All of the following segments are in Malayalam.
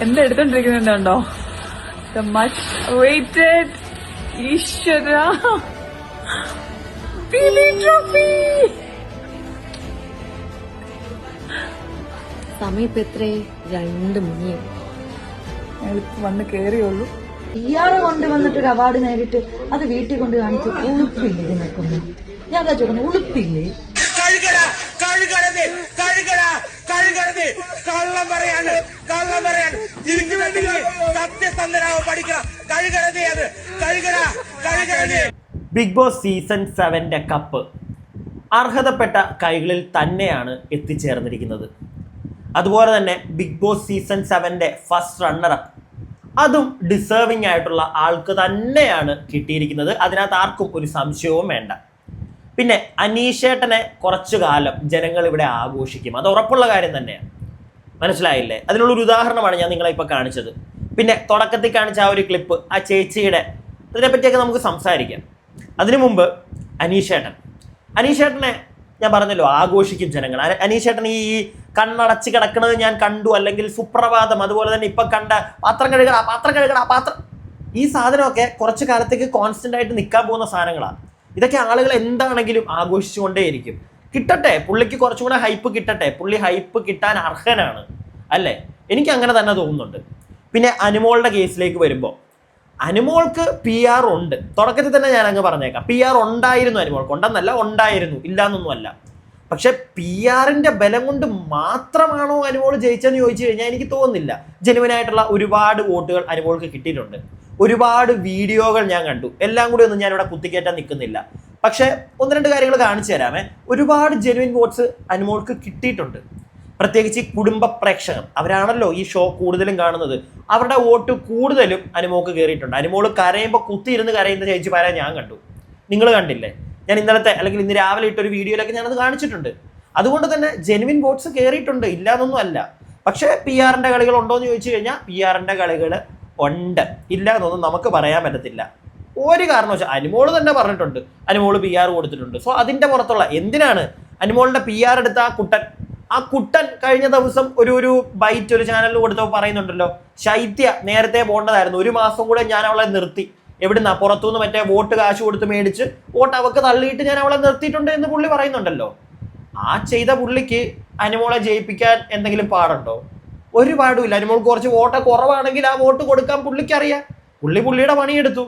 എന്താ എടുത്തോണ്ടിരിക്കുന്നുണ്ടോ the much waited Eshwara trophy സമയം ഇപ്പൊ എത്രേ? രണ്ട് ഞങ്ങളിപ്പോ വന്ന് കേറിയുള്ളൂ. ഇയാൾ കൊണ്ടുവന്നിട്ട് ഒരു അവാർഡ് നേരിട്ട് അത് വീട്ടിൽ കൊണ്ട് കാണിച്ച് ഉളുപ്പില്ലേ നിൽക്കുന്നു. ഞാൻ കഴിച്ചു ഉളുപ്പില്ലേ? കഴുകട കഴുകട കഴുകട. കഴുകരുത് കള്ളം പറയാണ് കള്ളം പറയാണ് ഇതിന് വേണ്ടി സത്യസന്ധനാവ് പഠിക്കണം. അത്. കഴുകര കഴുകരുത് ബിഗ് ബോസ് സീസൺ സെവന്റെ കപ്പ് അർഹതപ്പെട്ട കൈകളിൽ തന്നെയാണ് എത്തിച്ചേർന്നിരിക്കുന്നത്. അതുപോലെ തന്നെ ബിഗ് ബോസ് സീസൺ സെവന്റെ ഫസ്റ്റ് റണ്ണറപ്പ് അതും ഡിസേർവിംഗ് ആയിട്ടുള്ള ആൾക്ക് തന്നെയാണ് കിട്ടിയിരിക്കുന്നത്. അതിനകത്ത് ആർക്കും ഒരു സംശയവും വേണ്ട. പിന്നെ അനീഷേട്ടനെ കുറച്ചു കാലം ജനങ്ങൾ ഇവിടെ ആഘോഷിക്കും. അത് ഉറപ്പുള്ള കാര്യം തന്നെയാണ്. മനസ്സിലായില്ലേ? അതിനുള്ളൊരു ഉദാഹരണമാണ് ഞാൻ നിങ്ങളെ ഇപ്പോൾ കാണിച്ചത്. പിന്നെ തുടക്കത്തിൽ കാണിച്ച ആ ഒരു ക്ലിപ്പ് ആ ചേച്ചിയുടെ അതിനെപ്പറ്റിയൊക്കെ നമുക്ക് സംസാരിക്കാം. അതിനു മുമ്പ് അനീഷേട്ടൻ. അനീഷേട്ടനെ ഞാൻ പറഞ്ഞല്ലോ ആഘോഷിക്കും ജനങ്ങൾ. അനീഷേട്ടൻ ഈ കണ്ണടച്ച് കിടക്കുന്നത് ഞാൻ കണ്ടു അല്ലെങ്കിൽ സുപ്രഭാതം അതുപോലെ തന്നെ ഇപ്പം കണ്ട പാത്രം കഴുകണ പാത്രം കഴുകണ പാത്രം ഈ സാധനമൊക്കെ കുറച്ച് കാലത്തേക്ക് കോൺസ്റ്റന്റ് ആയിട്ട് നിൽക്കാൻ പോകുന്ന സാധനങ്ങളാണ് ഇതൊക്കെ ആളുകൾ എന്താണെങ്കിലും ആഘോഷിച്ചുകൊണ്ടേയിരിക്കും. കിട്ടട്ടെ പുള്ളിക്ക് കുറച്ചും കൂടെ ഹൈപ്പ് കിട്ടട്ടെ. പുള്ളി ഹൈപ്പ് കിട്ടാൻ അർഹനാണ് അല്ലേ? എനിക്ക് അങ്ങനെ തന്നെ തോന്നുന്നുണ്ട്. പിന്നെ അനുമോളുടെ കേസിലേക്ക് വരുമ്പോൾ അനുമോൾക്ക് പി ആർ ഉണ്ട്. തുടക്കത്തിൽ തന്നെ ഞാൻ അങ്ങ് പറഞ്ഞേക്കാം. പി ആർ ഉണ്ടായിരുന്നു അനുമോൾക്ക്. ഉണ്ടെന്നല്ല ഉണ്ടായിരുന്നു. ഇല്ലാന്നൊന്നുമല്ല പക്ഷെ പി ആറിന്റെ ബലം കൊണ്ട് മാത്രമാണോ അനുമോൾ ജയിച്ചെന്ന് ചോദിച്ചു കഴിഞ്ഞാൽ എനിക്ക് തോന്നുന്നില്ല. ജനുവനായിട്ടുള്ള ഒരുപാട് വോട്ടുകൾ അനുമോൾക്ക് കിട്ടിയിട്ടുണ്ട്. ഒരുപാട് വീഡിയോകൾ ഞാൻ കണ്ടു. എല്ലാം കൂടി ഒന്നും ഞാനിവിടെ ഇവിടെ കുത്തിക്കയറ്റാൻ നിൽക്കുന്നില്ല. പക്ഷേ ഒന്ന് രണ്ട് കാര്യങ്ങൾ കാണിച്ചു തരാമേ. ഒരുപാട് ജെനുവിൻ വോട്ട്സ് അനുമോൾക്ക് കിട്ടിയിട്ടുണ്ട്. പ്രത്യേകിച്ച് ഈ കുടുംബ പ്രേക്ഷകർ. അവരാണല്ലോ ഈ ഷോ കൂടുതലും കാണുന്നത്. അവരുടെ വോട്ട് കൂടുതലും അനുമോൾക്ക് കയറിയിട്ടുണ്ട്. അനുമോൾ കരയുമ്പോൾ കുത്തിയിരുന്ന് കരയുന്ന ചേച്ചി പറയാൻ ഞാൻ കണ്ടു. നിങ്ങൾ കണ്ടില്ലേ? ഞാൻ ഇന്നലത്തെ അല്ലെങ്കിൽ ഇന്ന് രാവിലെ ഇട്ടൊരു വീഡിയോയിലൊക്കെ ഞാനത് കാണിച്ചിട്ടുണ്ട്. അതുകൊണ്ട് തന്നെ ജെനുവിൻ വോട്ട്സ് കയറിയിട്ടുണ്ട്. ഇല്ലാന്നൊന്നും അല്ല. പക്ഷേ പി ആറിന്റെ കളികൾ ഉണ്ടോ എന്ന് ചോദിച്ചു കഴിഞ്ഞാൽ പി ആറിന്റെ കളികൾ ഉണ്ട്. ഇല്ല എന്നൊന്നും നമുക്ക് പറയാൻ പറ്റത്തില്ല. ഒരു കാരണവശാൽ അനുമോൾ തന്നെ പറഞ്ഞിട്ടുണ്ട്. അനുമോൾ പി ആർ കൊടുത്തിട്ടുണ്ട്. സോ അതിന്റെ പുറത്തുള്ള എന്തിനാണ് അനുമോളിന്റെ പി ആർ എടുത്ത ആ കുട്ടൻ? ആ കുട്ടൻ കഴിഞ്ഞ ദിവസം ഒരു ഒരു ബൈറ്റ് ഒരു ചാനലിൽ കൊടുത്തപ്പോൾ പറയുന്നുണ്ടല്ലോ ശൈത്യ നേരത്തെ പോകേണ്ടതായിരുന്നു ഒരു മാസം കൂടെ ഞാൻ അവളെ നിർത്തി. എവിടുന്നാ? പുറത്തുനിന്ന് മറ്റേ വോട്ട് കാശ് കൊടുത്ത് മേടിച്ച് വോട്ട് അവക്ക് തള്ളിയിട്ട് ഞാൻ അവളെ നിർത്തിയിട്ടുണ്ട് എന്ന് പുള്ളി പറയുന്നുണ്ടല്ലോ. ആ ചെയ്ത പുള്ളിക്ക് അനുമോളെ ജയിപ്പിക്കാൻ എന്തെങ്കിലും പാടുണ്ടോ? ഒരു പാടുമില്ല. അനുമോൾ കുറച്ച് വോട്ട് കുറവാണെങ്കിൽ ആ വോട്ട് കൊടുക്കാൻ പുള്ളിക്ക് അറിയാം. പുള്ളി പുള്ളിയുടെ പണിയെടുത്തു.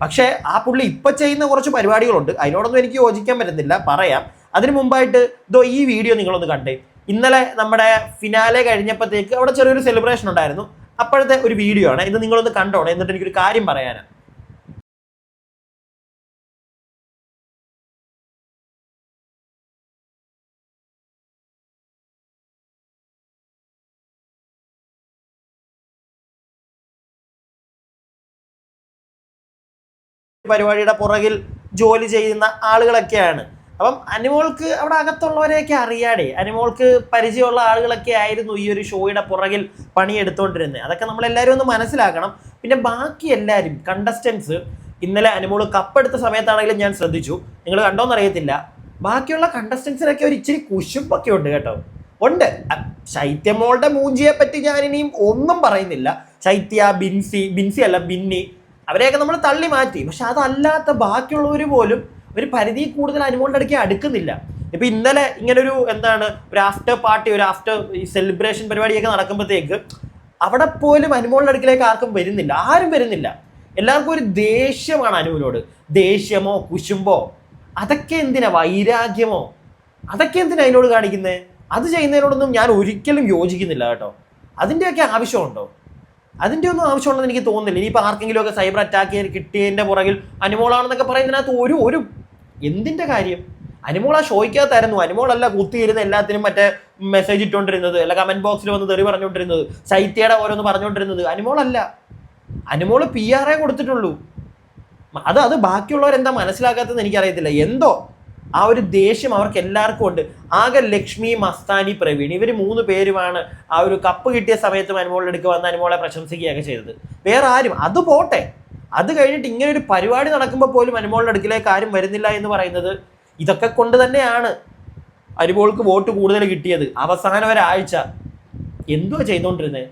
പക്ഷേ ആ പുള്ളി ഇപ്പൊ ചെയ്യുന്ന കുറച്ച് പരിപാടികളുണ്ട്. അതിനോടൊന്നും എനിക്ക് യോജിക്കാൻ പറ്റുന്നില്ല. പറയാം. അതിനു മുമ്പായിട്ട് ഇതോ ഈ വീഡിയോ നിങ്ങളൊന്ന് കണ്ടേ. ഇന്നലെ നമ്മുടെ ഫിനാലെ കഴിഞ്ഞപ്പോഴത്തേക്ക് അവിടെ ചെറിയൊരു സെലിബ്രേഷൻ ഉണ്ടായിരുന്നു. അപ്പോഴത്തെ ഒരു വീഡിയോ ആണ്. ഇത് നിങ്ങളൊന്ന് കണ്ടോണേ. എന്നിട്ട് എനിക്കൊരു കാര്യം പറയാനാണ്. പരിപാടിയുടെ പുറകിൽ ജോലി ചെയ്യുന്ന ആളുകളൊക്കെയാണ്. അപ്പം അനിമോൾക്ക് അവിടെ അകത്തുള്ളവരെയൊക്കെ അറിയാടേ. അനിമോൾക്ക് പരിചയമുള്ള ആളുകളൊക്കെ ആയിരുന്നു ഈ ഒരു ഷോയുടെ പുറകിൽ പണിയെടുത്തോണ്ടിരുന്നത്. അതൊക്കെ നമ്മളെല്ലാവരും ഒന്ന് മനസ്സിലാക്കണം. പിന്നെ ബാക്കി എല്ലാവരും കണ്ടസ്റ്റൻസ് ഇന്നലെ അനിമോൾ കപ്പെടുത്ത സമയത്താണെങ്കിലും ഞാൻ ശ്രദ്ധിച്ചു. നിങ്ങൾ കണ്ടോന്ന് അറിയത്തില്ല. ബാക്കിയുള്ള കണ്ടസ്റ്റൻസിനൊക്കെ ഒരു ഇച്ചിരി കുശുമ്പൊക്കെ ഉണ്ട് കേട്ടോ. ഉണ്ട്. ശൈത്യമോളുടെ മൂഞ്ചിയെ പറ്റി ഞാൻ ഇനിയും ഒന്നും പറയുന്നില്ല. ശൈത്യ ബിൻസി ബിൻസി അല്ല ബിന്നി അവരെയൊക്കെ നമ്മൾ തള്ളി മാറ്റി. പക്ഷെ അതല്ലാത്ത ബാക്കിയുള്ളവർ പോലും ഒരു പരിധി കൂടുതൽ അനുമോളുടെ അടുക്കി അടുക്കുന്നില്ല. ഇപ്പൊ ഇന്നലെ ഇങ്ങനൊരു എന്താണ് ഒരു ആഫ്റ്റർ പാർട്ടി ഒരു ആഫ്റ്റർ ഈ സെലിബ്രേഷൻ പരിപാടിയൊക്കെ നടക്കുമ്പോഴത്തേക്ക് അവിടെ പോലും അനുമോളുടെ അടുക്കിലേക്ക് ആർക്കും വരുന്നില്ല. ആരും വരുന്നില്ല. എല്ലാവർക്കും ഒരു ദേഷ്യമാണ് അനുവിനോട്. ദേഷ്യമോ കുശുമ്പോ അതൊക്കെ എന്തിനാ? വൈരാഗ്യമോ? അതൊക്കെ എന്തിനാ അതിനോട് കാണിക്കുന്നത് അത് ചെയ്യുന്നതിനോടൊന്നും ഞാൻ ഒരിക്കലും യോജിക്കുന്നില്ല കേട്ടോ. അതിന്റെയൊക്കെ ആവശ്യമുണ്ടോ? അതിന്റെ ഒന്നും ആവശ്യമുണ്ടെന്ന് എനിക്ക് തോന്നുന്നില്ല. ഇനിയിപ്പോൾ ആർക്കെങ്കിലും ഒക്കെ സൈബർ അറ്റാക്ക് കിട്ടിയതിന്റെ പുറകിൽ അനുമോളാണെന്നൊക്കെ പറയുന്നതിനകത്ത് ഒരു ഒരു എന്തിന്റെ കാര്യം? അനുമോൾ ആ ഷോയ്ക്കകത്തായിരുന്നു. അനുമോളല്ല കുത്തിയിരുന്ന എല്ലാത്തിനും മറ്റേ മെസ്സേജ് ഇട്ടുകൊണ്ടിരുന്നത് അല്ല കമന്റ് ബോക്സിൽ വന്ന് തെറി പറഞ്ഞുകൊണ്ടിരുന്നത് ശൈത്യയുടെ ഓരോന്ന് പറഞ്ഞുകൊണ്ടിരുന്നത് അനുമോളല്ല. അനുമോൾ പി എ കൊടുത്തിട്ടുള്ളൂ. അത് അത് ബാക്കിയുള്ളവരെന്താ മനസ്സിലാക്കാത്തതെന്ന് എനിക്കറിയത്തില്ല. എന്തോ ആ ഒരു ദേഷ്യം അവർക്ക് എല്ലാവർക്കും ഉണ്ട്. ആകെ ലക്ഷ്മി മസ്താനി പ്രവീൺ. ഇവർ മൂന്ന് പേരുമാണ് ആ ഒരു കപ്പ് കിട്ടിയ സമയത്ത് അനുമോളെ എടുക്കുക വന്ന് അനുമോളെ പ്രശംസിക്കുകയൊക്കെ ചെയ്തത്. വേറെ ആരും. അത് പോട്ടെ. അത് കഴിഞ്ഞിട്ട് ഇങ്ങനെ ഒരു പരിപാടി നടക്കുമ്പോൾ പോലും അനുമോളുടെ അടുക്കിലേക്ക് ആരും വരുന്നില്ല എന്ന് പറയുന്നത് ഇതൊക്കെ കൊണ്ട് തന്നെയാണ് അനുമോൾക്ക് വോട്ട് കൂടുതൽ കിട്ടിയത്. അവസാനം ഒരാഴ്ച എന്തുവാ ചെയ്തുകൊണ്ടിരുന്നത്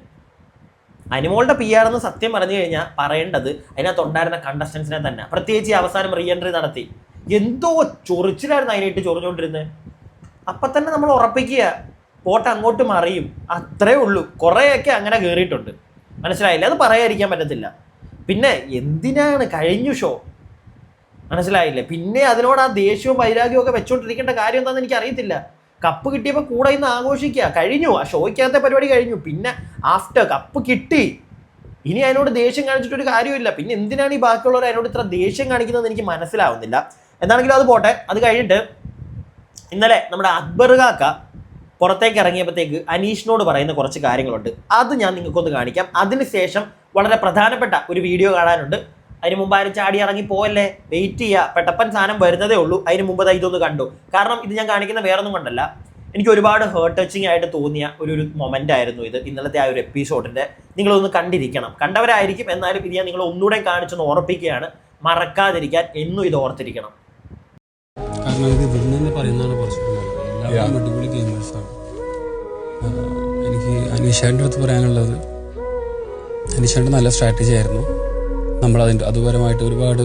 അനുമോളുടെ പി ആർ എന്ന് സത്യം പറഞ്ഞു കഴിഞ്ഞാൽ പറയേണ്ടത് അതിനകത്ത് ഉണ്ടായിരുന്ന കണ്ടസ്റ്റൻസിനെ തന്നെ. പ്രത്യേകിച്ച് അവസാനം റീ എൻട്രി നടത്തി. എന്തോ ചൊറിച്ചിലായിരുന്നു അതിനായിട്ട് ചൊറിഞ്ഞുകൊണ്ടിരുന്നത് അപ്പം തന്നെ നമ്മൾ ഉറപ്പിക്കുക പോട്ട് അങ്ങോട്ട് മറിയും. അത്രേ ഉള്ളൂ. കുറേയൊക്കെ അങ്ങനെ കയറിയിട്ടുണ്ട് മനസ്സിലായില്ല? അത് പറയാതിരിക്കാൻ പറ്റത്തില്ല. പിന്നെ എന്തിനാണ് കഴിഞ്ഞു ഷോ മനസ്സിലായില്ലേ? പിന്നെ അതിനോട് ആ ദേഷ്യവും വൈരാഗ്യവും ഒക്കെ വെച്ചോണ്ടിരിക്കേണ്ട കാര്യം എന്താണെന്ന് എനിക്ക് അറിയത്തില്ല കപ്പ് കിട്ടിയപ്പോൾ കൂടെ ഇന്ന് ആഘോഷിക്കുക. കഴിഞ്ഞു. ആ ഷോയ്ക്കകത്തെ പരിപാടി കഴിഞ്ഞു. പിന്നെ ആഫ്റ്റർ കപ്പ് കിട്ടി. ഇനി അതിനോട് ദേഷ്യം കാണിച്ചിട്ടൊരു കാര്യമില്ല പിന്നെ എന്തിനാണ് ഈ ബാക്കിയുള്ളവർ അതിനോട് ഇത്ര ദേഷ്യം കാണിക്കുന്നതെന്ന് എനിക്ക് മനസ്സിലാവുന്നില്ല. എന്താണെങ്കിലും അത് പോട്ടെ. അത് കഴിഞ്ഞിട്ട് ഇന്നലെ നമ്മുടെ അക്ബർ കാക്ക പുറത്തേക്ക് ഇറങ്ങിയപ്പോഴത്തേക്ക് അനീഷിനോട് പറയുന്ന കുറച്ച് കാര്യങ്ങളുണ്ട്. അത് ഞാൻ നിങ്ങൾക്കൊന്ന് കാണിക്കാം. അതിനുശേഷം വളരെ പ്രധാനപ്പെട്ട ഒരു വീഡിയോ കാണാനുണ്ട്. അതിന് മുമ്പ് ആരും ചാടി ഇറങ്ങി പോവല്ലേ? വെയിറ്റ് ചെയ്യുക പെട്ടപ്പൻ സാധനം വരുന്നതേ ഉള്ളൂ. അതിന് മുമ്പ് ഇതൊന്ന് കണ്ടു. കാരണം ഇത് ഞാൻ കാണിക്കുന്ന വേറൊന്നും കൊണ്ടല്ല. എനിക്ക് ഒരുപാട് ഹേർട്ട് ടച്ചിങ് ആയിട്ട് തോന്നിയ ഒരു ഒരു മൊമെന്റ് ആയിരുന്നു ഇത്. ഇന്നലത്തെ ആ ഒരു എപ്പിസോഡിന്റെ നിങ്ങളൊന്ന് കണ്ടിരിക്കണം. കണ്ടവരായിരിക്കും. എന്നാലും ഇത് ഞാൻ നിങ്ങൾ ഒന്നുകൂടെ കാണിച്ചൊന്ന് ഓർപ്പിക്കുകയാണ്. മറക്കാതിരിക്കാൻ എന്നും ഇത് ഓർത്തിരിക്കണം. കാരണം ഇത് ഇവിടുന്ന് തന്നെ പറയുന്നതാണ് കുറച്ചുകൂടി നല്ലത്. എല്ലാവരും അടിപൊളി ഗെയിമേഴ്സാണ് എനിക്ക് അനീഷാന്റെ അടുത്ത് പറയാനുള്ളത് അനീഷാന്റെ നല്ല സ്ട്രാറ്റജി ആയിരുന്നു. നമ്മൾ അതിന്റെ അതുപരമായിട്ട് ഒരുപാട്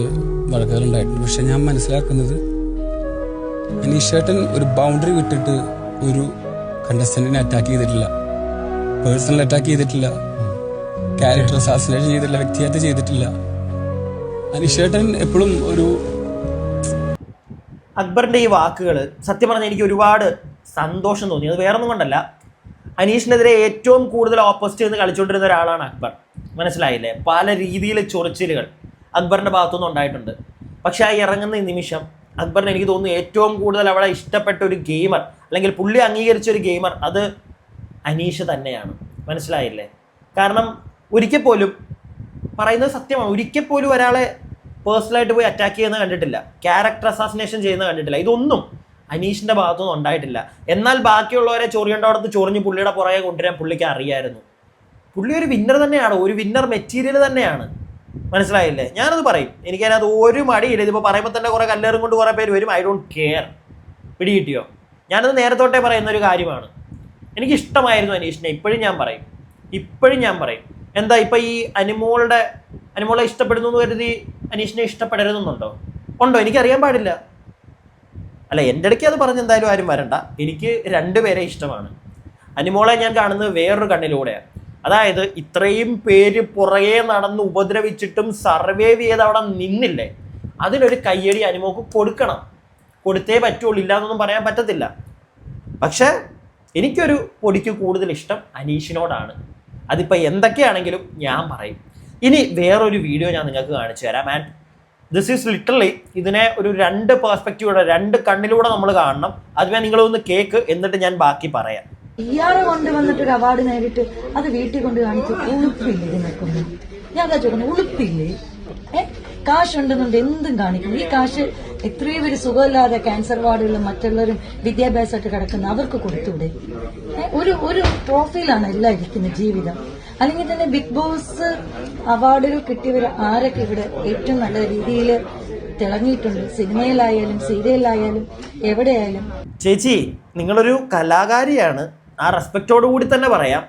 വഴക്കുകളുണ്ടായിട്ടുണ്ട്. പക്ഷെ ഞാൻ മനസ്സിലാക്കുന്നത് അനീഷേട്ടൻ ഒരു ബൗണ്ടറി വിട്ടിട്ട് ഒരു കണ്ടസ്റ്റന്റിനെ അറ്റാക്ക് ചെയ്തിട്ടില്ല. പേഴ്സണൽ അറ്റാക്ക് ചെയ്തിട്ടില്ല. ക്യാരക്ടർ അസാസിനേഷൻ ചെയ്തിട്ടില്ല വ്യക്തിയായിട്ട് ചെയ്തിട്ടില്ല. അനീഷേട്ടൻ എപ്പോഴും ഒരു അക്ബറിന്റെ ഈ വാക്കുകൾ സത്യം പറഞ്ഞാൽ എനിക്ക് ഒരുപാട് സന്തോഷം തോന്നി. അത് വേറൊന്നും കൊണ്ടല്ല. അനീഷിനെതിരെ ഏറ്റവും കൂടുതൽ ഓപ്പോസിറ്റ് നിന്ന് കളിച്ചുകൊണ്ടിരുന്ന ഒരാളാണ് അക്ബർ. മനസ്സിലായില്ലേ? പല രീതിയിൽ ചൊറിച്ചിലുകൾ അക്ബറിന്റെ ഭാഗത്തുനിന്ന് ഉണ്ടായിട്ടുണ്ട്. പക്ഷേ ആ ഇറങ്ങുന്ന നിമിഷം അക്ബറിന് എനിക്ക് തോന്നുന്നു ഏറ്റവും കൂടുതൽ അവളെ ഇഷ്ടപ്പെട്ട ഒരു ഗെയിമർ അല്ലെങ്കിൽ പുള്ളി അംഗീകരിച്ച ഒരു ഗെയിമർ അത് അനീഷ് തന്നെയാണ്. മനസ്സിലായില്ലേ? കാരണം ഒരിക്കൽ പോലും പറയുന്നത് സത്യമാണ്. ഒരിക്കൽ പോലും ഒരാളെ പേഴ്സണലായിട്ട് പോയി അറ്റാക്ക് ചെയ്യുന്ന കണ്ടിട്ടില്ല. ക്യാരക്ടർ അസാസിനേഷൻ ചെയ്യുന്ന കണ്ടിട്ടില്ല. ഇതൊന്നും അനീഷിന്റെ ഭാഗത്തുനിന്ന് ഉണ്ടായിട്ടില്ല. എന്നാൽ ബാക്കിയുള്ളവരെ ചൊറിയേണ്ടവിടത്ത് ചൊറിഞ്ഞ് പുള്ളിയുടെ പുറകെ കൊണ്ടുവരാൻ പുള്ളിക്ക് അറിയായിരുന്നു. പുള്ളി ഒരു വിന്നർ തന്നെയാണ്. ഒരു വിന്നർ മെറ്റീരിയൽ തന്നെയാണ്. മനസ്സിലായില്ലേ? ഞാനത് പറയും. എനിക്കതിനകത്ത് ഒരു മടിയില്ല. ഇതിപ്പോൾ പറയുമ്പോൾ തന്നെ കുറേ കല്ലേറും കൊണ്ട് കുറേ പേര് വരും. ഐ ഡോണ്ട് കെയർ പിടികിട്ടിയോ? ഞാനത് നേരത്തോട്ടേ പറയുന്ന ഒരു കാര്യമാണ്. എനിക്കിഷ്ടമായിരുന്നു അനീഷിനെ. ഇപ്പോഴും ഞാൻ പറയും. ഇപ്പോഴും ഞാൻ പറയും. എന്താ ഇപ്പം ഈ അനിമോളുടെ അനിമോളെ ഇഷ്ടപ്പെടുന്നു എന്ന് കരുതി അനീഷിനെ ഇഷ്ടപ്പെടരുതെന്നുണ്ടോ? ഉണ്ടോ? എനിക്കറിയാൻ പാടില്ല. അല്ല എന്റെ ഇടയ്ക്ക് അത് പറഞ്ഞ് എന്തായാലും ആരും വരണ്ട. എനിക്ക് രണ്ടുപേരെ ഇഷ്ടമാണ്. അനിമോളെ ഞാൻ കാണുന്നത് വേറൊരു കണ്ണിലൂടെയാണ്. അതായത് ഇത്രയും പേര് പുറകെ നടന്ന് ഉപദ്രവിച്ചിട്ടും സർവൈവ് ചെയ്ത് അവിടെ നിന്നില്ലേ? അതിനൊരു കയ്യടി അനിമോക്ക് കൊടുക്കണം. കൊടുത്തേ പറ്റുള്ളൂ. ഇല്ലാന്നൊന്നും പറയാൻ പറ്റത്തില്ല. പക്ഷേ എനിക്കൊരു പൊടിക്ക് കൂടുതൽ ഇഷ്ടം അനീഷിനോടാണ്. അതിപ്പോൾ എന്തൊക്കെയാണെങ്കിലും ഞാൻ പറയും. ഇനി വേറൊരു വീഡിയോ ഞാൻ നിങ്ങൾക്ക് കാണിച്ചു തരാം. ആൻഡ് ദിസ് ഈസ് ലിറ്ററലി ഇതിനെ ഒരു രണ്ട് പേഴ്സ്പെക്റ്റീവോടെ രണ്ട് കണ്ണിലൂടെ നമ്മൾ കാണണം. അതുവേ നിങ്ങളൊന്ന് കേക്ക് എന്നിട്ട് ഞാൻ ബാക്കി പറയാം. ഇയാളെ കൊണ്ടുവന്നിട്ട് ഒരു അവാർഡ് നേടിയിട്ട് അത് വീട്ടിൽ കൊണ്ട് കാണിച്ച് ഉളുപ്പില്ലേ ഇതിനൊക്കൊന്നും ഞാൻ ഉളുപ്പില്ലേ? ഏഹ് കാശ് ഉണ്ടെന്നുണ്ട് എന്തും കാണിക്കും. ഈ കാശ് എത്രയോ പേര് സുഖമില്ലാതെ ക്യാൻസർ വാർഡുകളും മറ്റുള്ളവരും വിദ്യാഭ്യാസമായിട്ട് കിടക്കുന്ന അവർക്ക് കൊടുത്തൂടെ ഒരു ഒരു ട്രോഫിയിലാണ് എല്ലാം ഇരിക്കുന്നത് ജീവിതം. അല്ലെങ്കിൽ തന്നെ ബിഗ് ബോസ് അവാർഡുകൾ കിട്ടിയവർ ആരൊക്കെ ഇവിടെ ഏറ്റവും നല്ല രീതിയിൽ തിളങ്ങിയിട്ടുണ്ട്? സിനിമയിലായാലും സീരിയലിലായാലും എവിടെയായാലും. ചേച്ചി നിങ്ങളൊരു കലാകാരിയാണ്. ആ റെസ്പെക്ടോട് കൂടി തന്നെ പറയാം.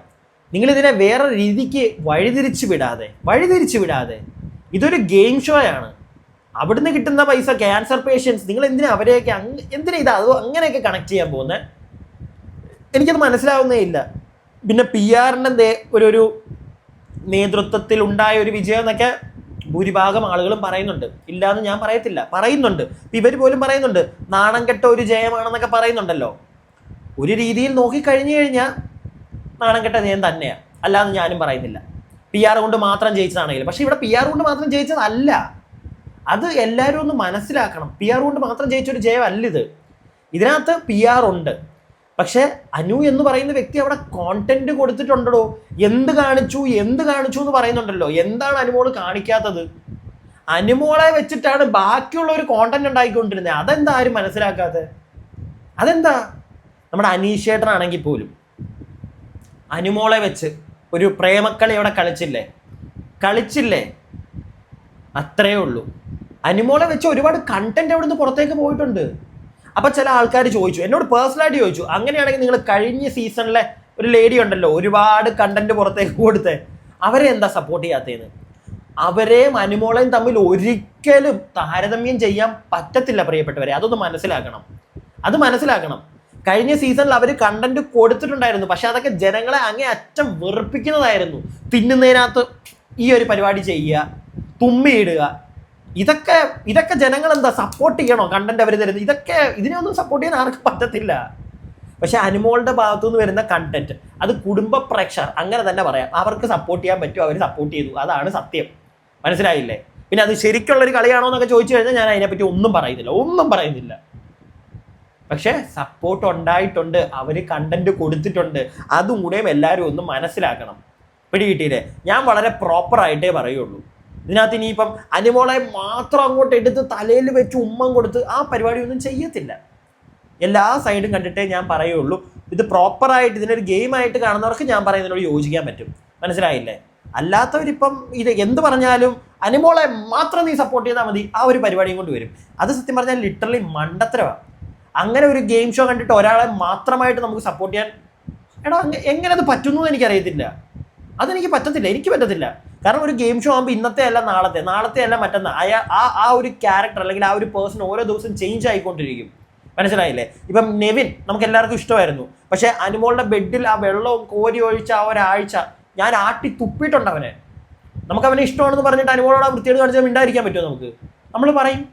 നിങ്ങൾ ഇതിനെ വേറെ രീതിക്ക് വഴിതിരിച്ചു വിടാതെ വഴിതിരിച്ചു വിടാതെ ഇതൊരു ഗെയിം ഷോയാണ് അവിടുന്ന് കിട്ടുന്ന പൈസ ക്യാൻസർ പേഷ്യൻസ് നിങ്ങൾ എന്തിനാ അവരെയൊക്കെ എന്തിനാ ഇത്? അത് അങ്ങനെയൊക്കെ കണക്ട് ചെയ്യാൻ പോകുന്നത് എനിക്കത് മനസ്സിലാവുന്നേ ഇല്ല. പിന്നെ പി ആറിന്റെ ഒരു ഒരു നേതൃത്വത്തിൽ ഉണ്ടായ ഒരു വിജയം എന്നൊക്കെ ഭൂരിഭാഗം ആളുകളും പറയുന്നുണ്ട്. ഇല്ലാന്ന് ഞാൻ പറയത്തില്ല. പറയുന്നുണ്ട്. ഇവർ പോലും പറയുന്നുണ്ട്. നാണം കെട്ട ഒരു ജയമാണെന്നൊക്കെ പറയുന്നുണ്ടല്ലോ. ഒരു രീതിയിൽ നോക്കിക്കഴിഞ്ഞു കഴിഞ്ഞാൽ നാണം കെട്ട ജയം തന്നെയാണ് അല്ലാന്ന് ഞാനും പറയുന്നില്ല. പി ആർ കൊണ്ട് മാത്രം ജയിച്ചതാണെങ്കിലും. പക്ഷെ ഇവിടെ പി ആർ കൊണ്ട് മാത്രം ജയിച്ചതല്ല. അത് എല്ലാവരും ഒന്ന് മനസ്സിലാക്കണം. പി ആർ കൊണ്ട് മാത്രം ജയിച്ചൊരു ജയമല്ല ഇത് ഇതിനകത്ത് പി ആർ ഉണ്ട്. പക്ഷേ അനു എന്ന് പറയുന്ന വ്യക്തി അവിടെ കോണ്ടന്റ് കൊടുത്തിട്ടുണ്ടല്ലോ എന്ത് കാണിച്ചു? എന്ത് കാണിച്ചു എന്ന് പറയുന്നുണ്ടല്ലോ? എന്താണ് അനുമോൾ കാണിക്കാത്തത്? അനുമോളെ വെച്ചിട്ടാണ് ബാക്കിയുള്ള ഒരു കോണ്ടന്റ് ഉണ്ടായിക്കൊണ്ടിരുന്നത്. അതെന്താ ആരും മനസ്സിലാക്കാത്തത് അതെന്താ? നമ്മുടെ അനീഷേട്ടനാണെങ്കിൽ പോലും അനുമോളെ വെച്ച് ഒരു പ്രേമക്കളി അവിടെ കളിച്ചില്ലേ? കളിച്ചില്ലേ? അത്രയേ ഉള്ളൂ. അനിമോളെ വെച്ച് ഒരുപാട് കണ്ടന്റ് അവിടെ നിന്ന് പുറത്തേക്ക് പോയിട്ടുണ്ട്. അപ്പൊ ചില ആൾക്കാർ ചോദിച്ചു എന്നോട് പേഴ്സണലായിട്ട് ചോദിച്ചു അങ്ങനെയാണെങ്കിൽ നിങ്ങൾ കഴിഞ്ഞ സീസണിലെ ഒരു ലേഡി ഉണ്ടല്ലോ ഒരുപാട് കണ്ടന്റ് പുറത്തേക്ക് കൊടുത്തേ അവരെ എന്താ സപ്പോർട്ട് ചെയ്യാത്തതെന്ന് അവരെയും അനുമോളയും തമ്മിൽ ഒരിക്കലും താരതമ്യം ചെയ്യാൻ പറ്റത്തില്ല പ്രിയപ്പെട്ടവരെ. അതൊന്ന് മനസ്സിലാക്കണം. അത് മനസ്സിലാക്കണം. കഴിഞ്ഞ സീസണിൽ അവർ കണ്ടന്റ് കൊടുത്തിട്ടുണ്ടായിരുന്നു പക്ഷെ അതൊക്കെ ജനങ്ങളെ അങ്ങേ അറ്റം വെറുപ്പിക്കുന്നതായിരുന്നു. തിന്നുന്നതിനകത്ത് ഈ ഒരു പരിപാടി ചെയ്യുക തുമ്മിയിടുക ഇതൊക്കെ ഇതൊക്കെ ജനങ്ങൾ എന്താ സപ്പോർട്ട് ചെയ്യണോ? കണ്ടന്റ് അവർ തരുന്നത്? ഇതൊക്കെ ഇതിനൊന്നും സപ്പോർട്ട് ചെയ്യാൻ ആർക്കും പറ്റത്തില്ല. പക്ഷെ അനുമോളുടെ ഭാഗത്തുനിന്ന് വരുന്ന കണ്ടന്റ് അത് കുടുംബ പ്രേക്ഷകർ അങ്ങനെ തന്നെ പറയാം. അവർക്ക് സപ്പോർട്ട് ചെയ്യാൻ പറ്റും അവർ സപ്പോർട്ട് ചെയ്തു. അതാണ് സത്യം. മനസ്സിലായില്ലേ? പിന്നെ അത് ശരിക്കുള്ളൊരു കളിയാണോ എന്നൊക്കെ ചോദിച്ചു കഴിഞ്ഞാൽ ഞാൻ അതിനെപ്പറ്റി ഒന്നും പറയുന്നില്ല. ഒന്നും പറയുന്നില്ല. പക്ഷേ സപ്പോർട്ട് ഉണ്ടായിട്ടുണ്ട്. അവർ കണ്ടന്റ് കൊടുത്തിട്ടുണ്ട്. അതും കൂടെയും എല്ലാവരും ഒന്ന് മനസ്സിലാക്കണം. പിടി കിട്ടിയില്ലേ ഞാൻ വളരെ പ്രോപ്പറായിട്ടേ പറയുള്ളൂ. ഇതിനകത്ത് ഇനിയിപ്പം അനുമോളെ മാത്രം അങ്ങോട്ട് എടുത്ത് തലയിൽ വെച്ച് ഉമ്മം കൊടുത്ത് ആ പരിപാടി ഒന്നും ചെയ്യത്തില്ല. എല്ലാ സൈഡും കണ്ടിട്ടേ ഞാൻ പറയുള്ളൂ. ഇത് പ്രോപ്പറായിട്ട് ഇതിനൊരു ഗെയിമായിട്ട് കാണുന്നവർക്ക് ഞാൻ പറയുന്നതിനോട് യോജിക്കാൻ പറ്റും. മനസ്സിലായില്ലേ? അല്ലാത്തവരിപ്പം ഇത് എന്ത് പറഞ്ഞാലും അനുമോളെ മാത്രം നീ സപ്പോർട്ട് ചെയ്താൽ മതി. ആ ഒരു പരിപാടിയും കൊണ്ട് വരും. അത് സത്യം പറഞ്ഞാൽ ലിറ്ററലി മണ്ടത്തരമാണ് അങ്ങനെ ഒരു ഗെയിം ഷോ കണ്ടിട്ട് ഒരാളെ മാത്രമായിട്ട് നമുക്ക് സപ്പോർട്ട് ചെയ്യാൻ എടാ എങ്ങനെ അത് പറ്റുന്നു എന്ന് എനിക്കറിയത്തില്ല. അതെനിക്ക് പറ്റത്തില്ല. എനിക്ക് പറ്റത്തില്ല. കാരണം ഒരു ഗെയിം ഷോ ആകുമ്പോൾ ഇന്നത്തെ അല്ല നാളത്തെ. നാളത്തെ അല്ല മറ്റന്നാ. ആ ആ ഒരു ക്യാരക്ടർ അല്ലെങ്കിൽ ആ ഒരു പേഴ്സൺ ഓരോ ദിവസം ചേഞ്ച് ആയിക്കൊണ്ടിരിക്കും. മനസ്സിലായില്ലേ? ഇപ്പം നെവിൻ നമുക്ക് എല്ലാവർക്കും ഇഷ്ടമായിരുന്നു. പക്ഷേ അനുമോളുടെ ബെഡിൽ ആ വെള്ളവും കോരി ഒഴിച്ച ആ ഒരാഴ്ച ഞാൻ ആട്ടി തുപ്പിയിട്ടുണ്ട് അവനെ. നമുക്ക് അവനെ ഇഷ്ടമാണെന്ന് പറഞ്ഞിട്ട് അനുമോളോട് ആ വൃത്തിയോട് കാണിച്ചാൽ മിണ്ടായിരിക്കാൻ പറ്റുമോ നമുക്ക്? നമ്മൾ പറയും.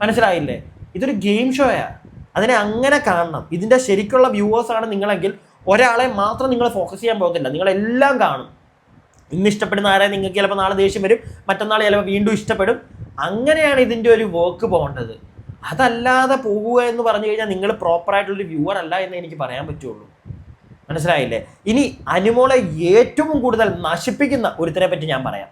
മനസ്സിലായില്ലേ? ഇതൊരു ഗെയിം ഷോയാ അതിനെ അങ്ങനെ കാണണം. ഇതിന്റെ ശരിക്കുള്ള വ്യൂവേഴ്സാണ് നിങ്ങളെങ്കിൽ ഒരാളെ മാത്രം നിങ്ങൾ ഫോക്കസ് ചെയ്യാൻ പോകത്തില്ല. നിങ്ങളെല്ലാം കാണും. ഇന്ന് ഇഷ്ടപ്പെടുന്ന ആരെ? നിങ്ങൾക്ക് ചിലപ്പോൾ നാളെ ദേഷ്യം വരും മറ്റന്നാൾ ചിലപ്പോൾ വീണ്ടും ഇഷ്ടപ്പെടും. അങ്ങനെയാണ് ഇതിന്റെ ഒരു വർക്ക് പോകേണ്ടത്. അതല്ലാതെ പോകുക എന്ന് പറഞ്ഞു കഴിഞ്ഞാൽ നിങ്ങൾ പ്രോപ്പറായിട്ടുള്ളൊരു വ്യൂവർ അല്ല എന്ന് എനിക്ക് പറയാൻ പറ്റുള്ളൂ. മനസ്സിലായില്ലേ? ഇനി അനുമോളെ ഏറ്റവും കൂടുതൽ നശിപ്പിക്കുന്ന ഒരുത്തരെ പറ്റി ഞാൻ പറയാം.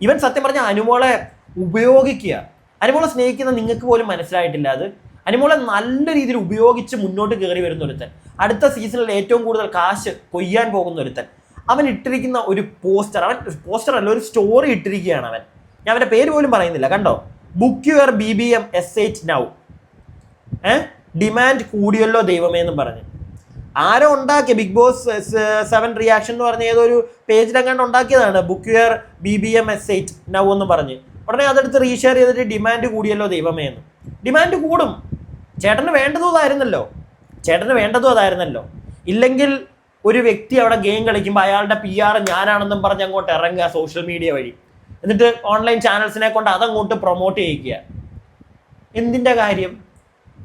ഇവൻ സത്യം പറഞ്ഞാൽ അനുമോളെ ഉപയോഗിക്കുക. അനുമോളെ സ്നേഹിക്കുന്ന നിങ്ങൾക്ക് പോലും മനസ്സിലായിട്ടില്ല അത്. അനുമോളെ നല്ല രീതിയിൽ ഉപയോഗിച്ച് മുന്നോട്ട് കയറി വരുന്ന ഒരുത്തൻ. അടുത്ത സീസണിൽ ഏറ്റവും കൂടുതൽ കാശ് കൊയ്യാൻ പോകുന്ന ഒരുത്തൻ. അവൻ ഇട്ടിരിക്കുന്ന ഒരു പോസ്റ്റർ അവൻ പോസ്റ്റർ അല്ല ഒരു സ്റ്റോറി ഇട്ടിരിക്കുകയാണ് അവൻ. ഞാൻ അവന്റെ പേര് പോലും പറയുന്നില്ല കണ്ടോ? Book your B B M S eight now uh demand കൂടിയല്ലോ ദൈവമേ എന്ന് പറഞ്ഞ്. ആരോ ഉണ്ടാക്കിയ ബിഗ് ബോസ് സെവൻ റിയാക്ഷൻ എന്ന് പറഞ്ഞ ഏതൊരു പേജിലെങ്ങാണ്ട് ഉണ്ടാക്കിയതാണ് book your B B M S eight now എന്ന് പറഞ്ഞ്. ഉടനെ അതെടുത്ത് റീഷെയർ ചെയ്തിട്ട് ഡിമാൻഡ് കൂടിയല്ലോ ദൈവമേ എന്ന്. ഡിമാൻഡ് കൂടും. ചേട്ടന് വേണ്ടതും അതായിരുന്നല്ലോ. ചേട്ടന് വേണ്ടതും അതായിരുന്നല്ലോ. ഇല്ലെങ്കിൽ ഒരു വ്യക്തി അവിടെ ഗെയിം കളിക്കുമ്പോൾ അയാളുടെ പി ആർ ഞാനാണെന്നും പറഞ്ഞ് അങ്ങോട്ട് ഇറങ്ങുക സോഷ്യൽ മീഡിയ വഴി. എന്നിട്ട് ഓൺലൈൻ ചാനൽസിനെ കൊണ്ട് അതങ്ങോട്ട് പ്രൊമോട്ട് ചെയ്യിക്കുക. എന്തിന്റെ കാര്യം?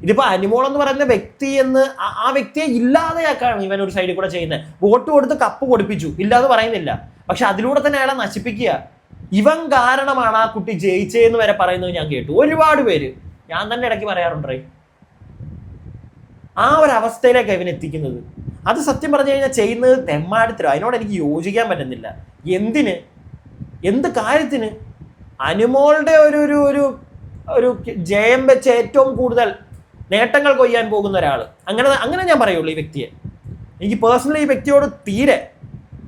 ഇതിപ്പോ അനിമോൾ എന്ന് പറയുന്ന വ്യക്തി എന്ന് ആ- ആ വ്യക്തിയെ ഇല്ലാതെയാക്കാണ് ഇവൻ ഒരു സൈഡിൽ കൂടെ ചെയ്യുന്നത്. വോട്ട് കൊടുത്ത് കപ്പ് കൊടുപ്പിച്ചു. ഇല്ലാതെ പറയുന്നില്ല. പക്ഷെ അതിലൂടെ തന്നെ അയാളെ നശിപ്പിക്കുക. ഇവൻ കാരണമാണ് ആ കുട്ടി ജയിച്ചതെന്ന് വരെ പറയുന്നത് ഞാൻ കേട്ടു. ഒരുപാട് പേര്. ഞാൻ തന്നെ ഇടയ്ക്ക് പറയാറുണ്ടേ ആ ഒരു അവസ്ഥയിലേക്ക് ഇവൻ എത്തിക്കുന്നത്. അത് സത്യം പറഞ്ഞു കഴിഞ്ഞാൽ ചെയ്യുന്നത് തെമ്മാടിത്തരം. അതിനോട് എനിക്ക് യോജിക്കാൻ പറ്റുന്നില്ല. എന്തിന്? എന്ത് കാര്യത്തിന്? അനുമോളുടെ ഒരു ഒരു ഒരു ഒരു ജയം വെച്ച് ഏറ്റവും കൂടുതൽ നേട്ടങ്ങൾ കൊയ്യാൻ പോകുന്ന ഒരാൾ. അങ്ങനെ അങ്ങനെ ഞാൻ പറയുള്ളൂ ഈ വ്യക്തിയെ. എനിക്ക് പേഴ്സണലി ഈ വ്യക്തിയോട് തീരെ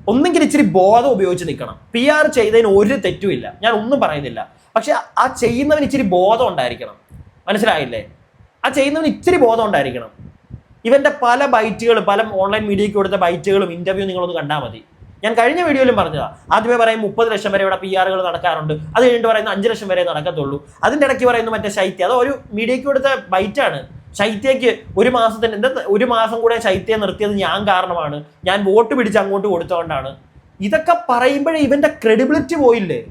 ഒന്നെങ്കിൽ ഇച്ചിരി ബോധം ഉപയോഗിച്ച് നിൽക്കണം. പി ആർ ചെയ്തതിന് ഒരു തെറ്റുമില്ല ഞാൻ ഒന്നും പറയുന്നില്ല. പക്ഷെ ആ ചെയ്യുന്നവന് ഇച്ചിരി ബോധം ഉണ്ടായിരിക്കണം. മനസ്സിലായില്ലേ? ആ ചെയ്യുന്നവന് ഇച്ചിരി ബോധം ഉണ്ടായിരിക്കണം. ഇവന്റെ പല ബൈറ്റുകളും പല ഓൺലൈൻ മീഡിയയ്ക്ക് കൊടുത്ത ബൈറ്റുകളും ഇന്റർവ്യൂ നിങ്ങളൊന്ന് കണ്ടാൽ മതി. ഞാൻ കഴിഞ്ഞ വീഡിയോയിലും പറഞ്ഞതാ. ആദ്യമേ പറയും മുപ്പത് ലക്ഷം വരെ ഇവിടെ പി ആറുകൾ നടക്കാറുണ്ട്. അത് കഴിഞ്ഞിട്ട് പറയുന്ന അഞ്ച് ലക്ഷം വരെ നടക്കത്തുള്ളൂ. അതിന്റെ ഇടയ്ക്ക് പറയുന്നു മറ്റേ ശൈത്യ. അത് ഒരു മീഡിയയ്ക്ക് കൊടുത്ത ബൈറ്റാണ്. ശൈത്യയ്ക്ക് ഒരു മാസത്തിന് എന്താ ഒരു മാസം കൂടെ ശൈത്യം നിർത്തിയത് ഞാൻ കാരണമാണ്. ഞാൻ വോട്ട് പിടിച്ച് അങ്ങോട്ട് കൊടുത്തോണ്ടാണ്. ഇതൊക്കെ പറയുമ്പോഴേ ഇവന്റെ ക്രെഡിബിലിറ്റി പോയില്ലേ?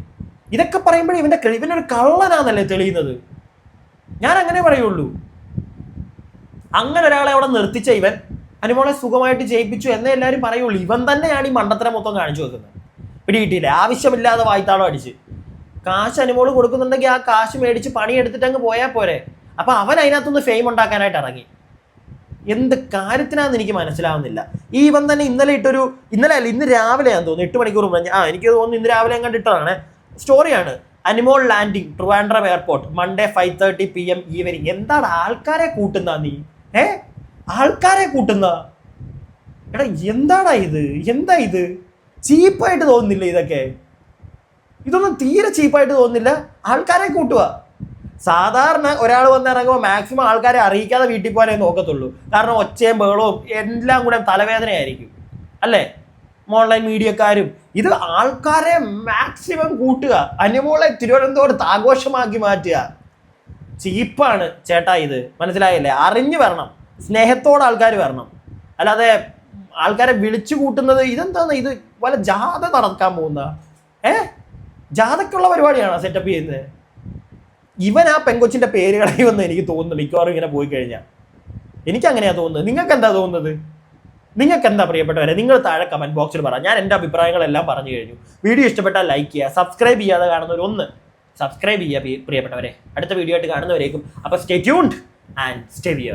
ഇതൊക്കെ പറയുമ്പോഴേ ഇവന്റെ cre- ഇവനൊരു കള്ളനാന്നല്ലേ തെളിയുന്നത്? ഞാൻ അങ്ങനെ പറയുള്ളൂ. അങ്ങനെ ഒരാളെ അവിടെ നിർത്തിച്ച ഇവൻ അനുമോളെ സുഖമായിട്ട് ജയിപ്പിച്ചു എന്നേ എല്ലാവരും പറയുള്ളൂ. ഇവൻ തന്നെയാണ് ഈ മണ്ടത്തരം മൊത്തം കാണിച്ചു വെക്കുന്നത് പിടി കിട്ടിയില്ല? ആവശ്യമില്ലാതെ വായ്ത്താളം അടിച്ച്. കാശ് അനുമോൾ കൊടുക്കുന്നുണ്ടെങ്കിൽ ആ കാശ് മേടിച്ച് പണിയെടുത്തിട്ട് അങ്ങ് പോയാൽ പോരെ. അപ്പൊ അവൻ അതിനകത്തുനിന്ന് ഫെയിം ഉണ്ടാക്കാനായിട്ട് ഇറങ്ങി. എന്ത് കാര്യത്തിനാന്ന് എനിക്ക് മനസ്സിലാവുന്നില്ല. ഈ ഇവൻ തന്നെ ഇന്നലെ ഇട്ടൊരു ഇന്നലെ അല്ല ഇന്ന് രാവിലെ ഞാൻ തോന്നുന്നു എട്ട് മണിക്കൂർ മുമ്പ് ആ എനിക്ക് തോന്നുന്നു ഇന്ന് രാവിലെ ഞാൻ ഇട്ടതാണ് സ്റ്റോറിയാണ് Animol landing Trivandrum airport Monday five thirty P M evening എന്താണ് ആൾക്കാരെ കൂട്ടുന്ന നീ ഏ? ആൾക്കാരെ കൂട്ടുന്ന. എടാ എന്താടാ ഇത്? എന്താ ഇത്? ചീപ്പായിട്ട് തോന്നുന്നില്ല ഇതൊക്കെ? ഇതൊന്നും തീരെ ചീപ്പായിട്ട് തോന്നുന്നില്ല. ആൾക്കാരെ കൂട്ടുക. സാധാരണ ഒരാൾ വന്ന് ഇറങ്ങുമ്പോൾ മാക്സിമം ആൾക്കാരെ അറിയിക്കാതെ വീട്ടിൽ പോകാനേ നോക്കത്തുള്ളൂ. കാരണം ഒച്ചയും ബഹളവും എല്ലാം കൂടെ തലവേദനയായിരിക്കും. അല്ലേ? ഓൺലൈൻ മീഡിയക്കാരും. ഇത് ആൾക്കാരെ മാക്സിമം കൂട്ടുക. അനുമോളെ തിരുവനന്തപുരത്ത് ആഘോഷമാക്കി മാറ്റുക. ചീപ്പാണ് ചേട്ടാ ഇത്. മനസ്സിലായില്ലേ? അറിഞ്ഞു വരണം. സ്നേഹത്തോടെ ആൾക്കാർ വരണം. അല്ലാതെ ആൾക്കാരെ വിളിച്ചു കൂട്ടുന്നത് ഇതെന്താണ്? ഇത് വല്ല ജാഥ നടക്കാൻ പോകുന്ന? ഏ? ജാതക്കുള്ള പരിപാടിയാണ് സെറ്റപ്പ് ചെയ്യുന്നത്? ഇവൻ ആ പെങ്കൊച്ചിന്റെ പേര് കളയുമെന്ന് എനിക്ക് തോന്നുന്നു മിക്കവാറും ഇങ്ങനെ പോയി കഴിഞ്ഞാൽ എനിക്ക് അങ്ങനെയാ തോന്നുന്നത്. നിങ്ങൾക്ക് എന്താ തോന്നുന്നത്? നിങ്ങൾക്ക് എന്താ പ്രിയപ്പെട്ടവരെ? നിങ്ങൾ താഴെ കമന്റ് ബോക്സിൽ പറ. ഞാൻ എന്റെ അഭിപ്രായങ്ങളെല്ലാം പറഞ്ഞു കഴിഞ്ഞു. വീഡിയോ ഇഷ്ടപ്പെട്ടാൽ ലൈക്ക് ചെയ്യുക. സബ്സ്ക്രൈബ് ചെയ്യാതെ കാണുന്നവർ ഒന്ന് സബ്സ്ക്രൈബ് ചെയ്യുക പ്രിയ- പ്രിയപ്പെട്ടവരെ. അടുത്ത വീഡിയോ ആയിട്ട് കാണുന്നവരേക്കും. അപ്പോൾ stay tuned and stay weird